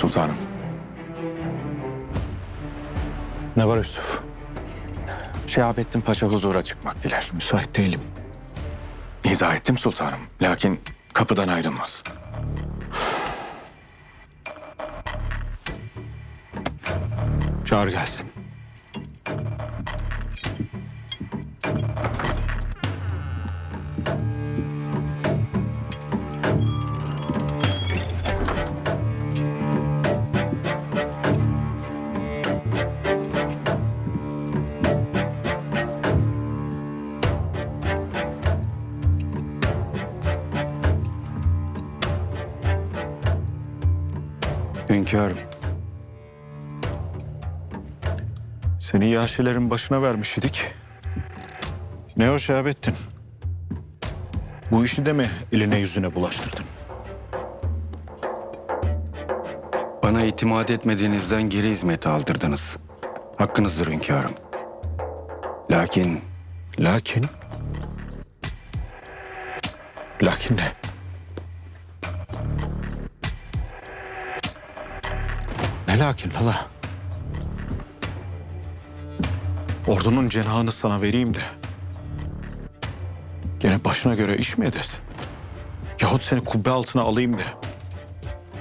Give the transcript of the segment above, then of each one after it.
sultanım. Ne var Yusuf? Şehabettin Paşa huzura çıkmak diler. Müsait değilim. İzah ettim sultanım. Lakin kapıdan ayrılmaz. Çağır gelsin. Hünkârım. Seni Yaşilerin başına vermiş idik. Ne o Şehabettin? Bu işi de mi eline yüzüne bulaştırdın? Bana itimat etmediğinizden geri hizmet aldırdınız. Hakkınızdır hünkârım. Lakin Lakin... Lakin ne? Ne lakin lala? Ordunun cenahını sana vereyim de... Gene başına göre iş mi edesin? Yahut seni kubbe altına alayım de...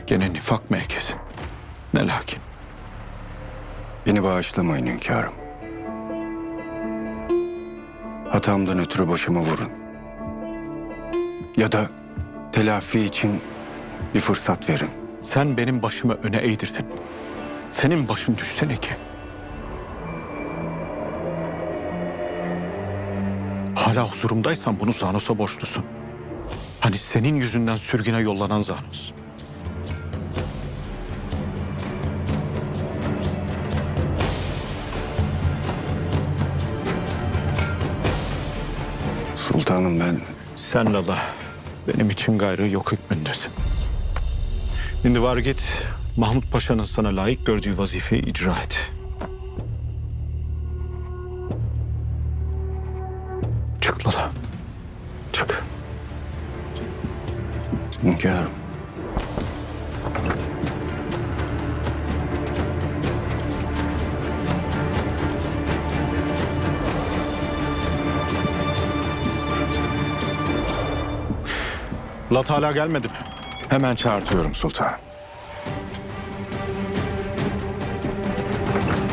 Gene nifak mı ekesin? Ne lakin? beni bağışlamayın hünkârım. Hatamdan ötürü başımı vurun. Ya da telafi için bir fırsat verin. Sen benim başımı öne eğdirdin. Senin başın düşsene ki. Hala huzurumdaysan bunu Zanos'a borçlusun. Hani senin yüzünden sürgüne yollanan Zanos. Sultanım ben Sen Lala benim için gayrı yok hükmündesin. Şimdi var git Mahmut Paşa'nın sana layık gördüğü vazifeyi icra et. Çık Lala. Çık. hünkârım. Lat hala gelmedi mi? Hemen çağırtıyorum sultanım. Thank you.